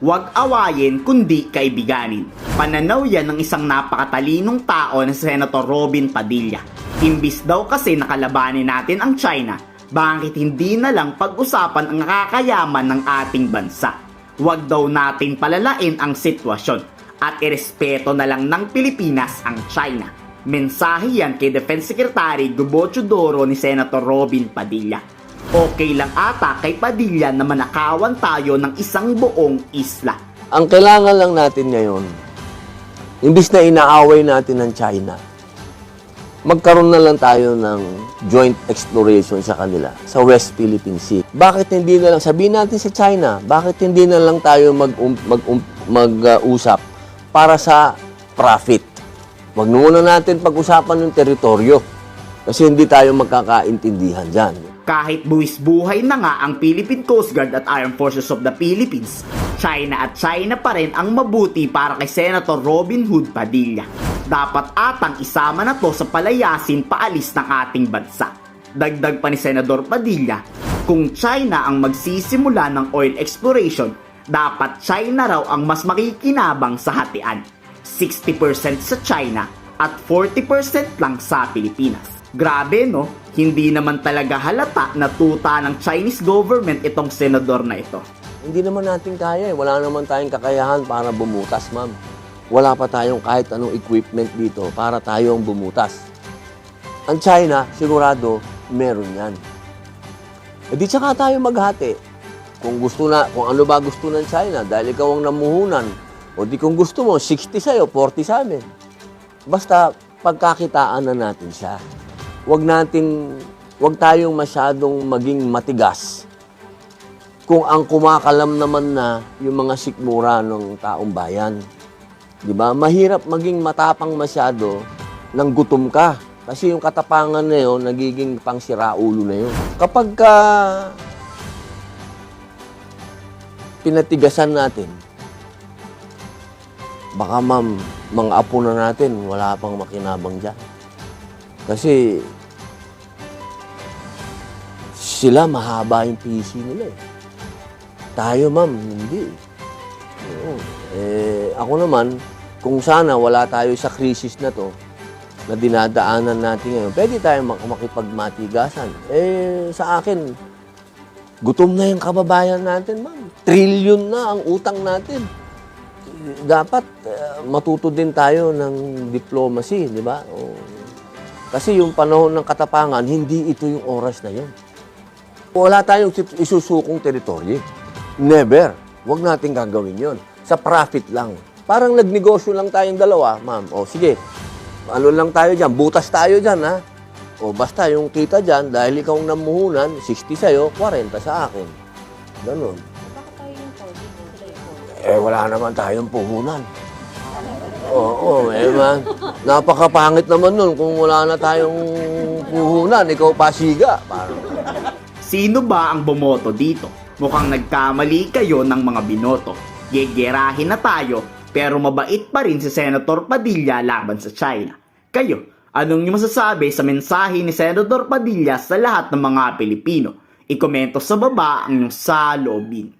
Huwag awayin kundi kaibiganin. Pananaw yan ng isang napakatalinong tao na Senator Robin Padilla. Imbis daw kasi nakalabanin natin ang China, bakit hindi na lang pag-usapan ang nakakayaman ng ating bansa? Huwag daw natin palalain ang sitwasyon at irespeto na lang ng Pilipinas ang China. Mensahe yan kay Defense Secretary Gubo Chodoro ni Senator Robin Padilla. Okay lang ata kay Padilla na manakawan tayo ng isang buong isla. Ang kailangan lang natin ngayon, imbis na inaaway natin ng China, magkaroon na lang tayo ng joint exploration sa kanila sa West Philippine Sea. Bakit hindi na lang, sabihin natin sa China, bakit hindi na lang tayo mag, mag, mag-usap para sa profit? Huwag na muna natin pag-usapan yung teritoryo kasi hindi tayo magkakaintindihan dyan. Kahit buwis buhay na nga ang Philippine Coast Guard at Armed Forces of the Philippines, China at China pa rin ang mabuti para kay Senator Robin Hood Padilla. Dapat atang isama na to sa palayasin paalis ng ating bansa. Dagdag pa ni Senador Padilla, kung China ang magsisimula ng oil exploration, dapat China raw ang mas makikinabang sa hatian. 60% sa China at 40% lang sa Pilipinas. Grabe no, hindi naman talaga halata na tuta ng Chinese government itong senador na ito. Hindi naman natin kaya eh. Wala naman tayong kakayahan para bumutas, ma'am. Wala pa tayong kahit anong equipment dito para tayo ang bumutas. Ang China, sigurado, meron yan. E di tsaka tayo maghati. Kung gusto na, kung ano ba gusto ng China, dahil ikaw ang namuhunan, o di kung gusto mo, 60 sa'yo, 40 sa amin. Basta pagkakitaan na natin siya. Huwag natin, huwag tayong masyadong maging matigas kung ang kumakalam naman na yung mga sikmura ng taong bayan. Di ba? Mahirap maging matapang masyado nang gutom ka. Kasi yung katapangan na yun, nagiging pang siraulo na yun. Kapag ka pinatigasan natin, baka ma'am, mga apo na natin, wala pang makinabang dyan. Kasi sila mahaba yung PC nila eh. Tayo, ma'am, hindi. Oo. Eh, ako naman, kung sana wala tayo sa krisis na to, na dinadaanan natin ngayon, pwede tayo mak- makipagmatigasan. Eh, sa akin, gutom na yung kababayan natin, ma'am. Trillion na ang utang natin. Dapat eh, matuto din tayo ng diplomacy, di ba? O, kasi yung panahon ng katapangan, hindi ito yung oras na yun. Wala tayong isusukong teritoryo. Never. Huwag natin gagawin yon. Sa profit lang. Parang nagnegosyo lang tayong dalawa, ma'am. O sige, ano lang tayo dyan, butas tayo dyan, ha? O basta yung kita dyan, dahil ikaw ang namuhunan, 60 sa'yo, 40 sa akin. Ganon. Bakit tayo yung 40? Hindi sila yung 40. Eh, wala naman tayong puhunan. Oo, eh man. Napakapangit naman nun kung wala na tayong puhunan. Ikaw pasiga. Parang, Sino ba ang bumoto dito? Mukhang nagkamali kayo ng mga binoto. Gegerahin na tayo pero mabait pa rin si Senator Padilla laban sa China. Kayo, anong niyo masasabi sa mensahe ni Senator Padilla sa lahat ng mga Pilipino? Ikomento sa baba ang inyong saloobin.